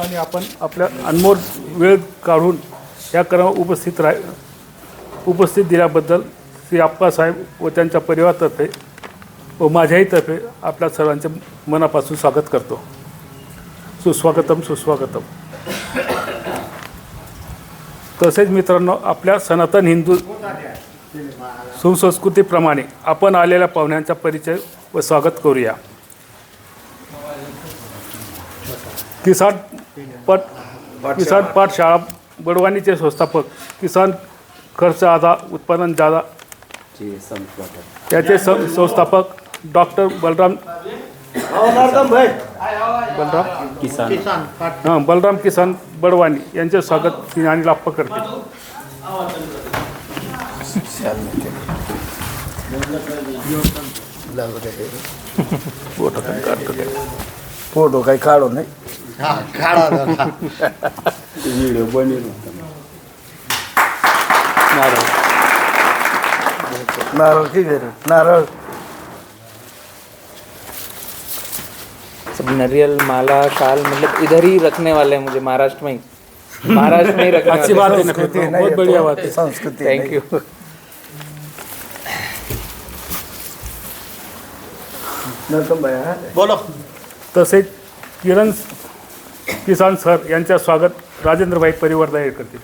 आणि आपण आपल्या अनमोल वेळ काढून या क्रमात उपस्थित राह उपस्थित दिल्याबद्दल श्री आप्पासाहेब व त्यांच्या परिवारातर्फे व माझ्याही तर्फे आपल्या सर्वांचे मनापासून स्वागत करतो. सुस्वागतम सुस्वागतम. तसेच मित्रांनो आपल्या सनातन हिंदू सुसंस्कृतीप्रमाणे आपण आलेल्या पाहुण्यांचा परिचय व स्वागत करूया. किसान पट किसान पाठशाळा बडवानीचे संस्थापक किसान खर्च आधा उत्पादन जादा याचे सं संस्थापक डॉक्टर बलराम बलराम? किसान. हां बलराम किसान बडवानी यांचे स्वागत आणि लाप्पा करतील फ़ोटो काढतो ते. फ़ोटो काही काढू नाही। व्हिडिओ बनवून नारळ की घरी नारळ सब नारियल माला शाल मतलब इधर ही रखने वाले हैं मुझे महाराष्ट्र में ही। महाराष्ट्र में ही रखने अच्छी वाले बात है बहुत बढ़िया बात है। संस्कृती थैंक यू बोलो तसेच किरण किसान सर यांच्या स्वागत राजेंद्रभाई परिवर्तन करतील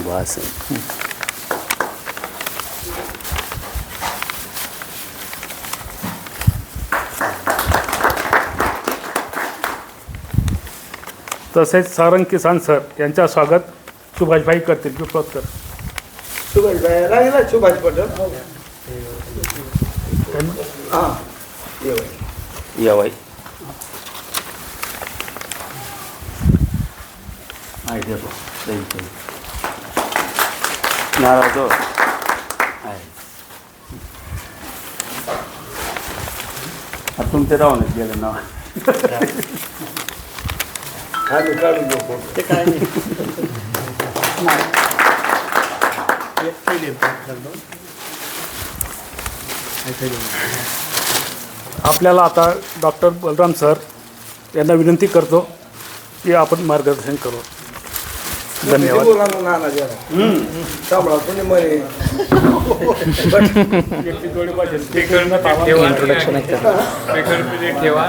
इकडून तसेच सारंग किसान सर यांच्या स्वागत सुभाषभाई करतील. विप्रोत्तर सुभाष भाई सुभाष पटेल. हा. ये बाई. या बाई. आहे देखो सही सही नारळ तो आहे आता तुमचे राहूनच गेले ना. खाली घेऊ फोटो ते काय आपल्याला आता डॉक्टर बलराम सर यांना विनंती करतो की आपण मार्गदर्शन करू धन्यवाद बोला ना नाना जरा सांभाळा तुम्ही म्हणे इंट्रोडक्शन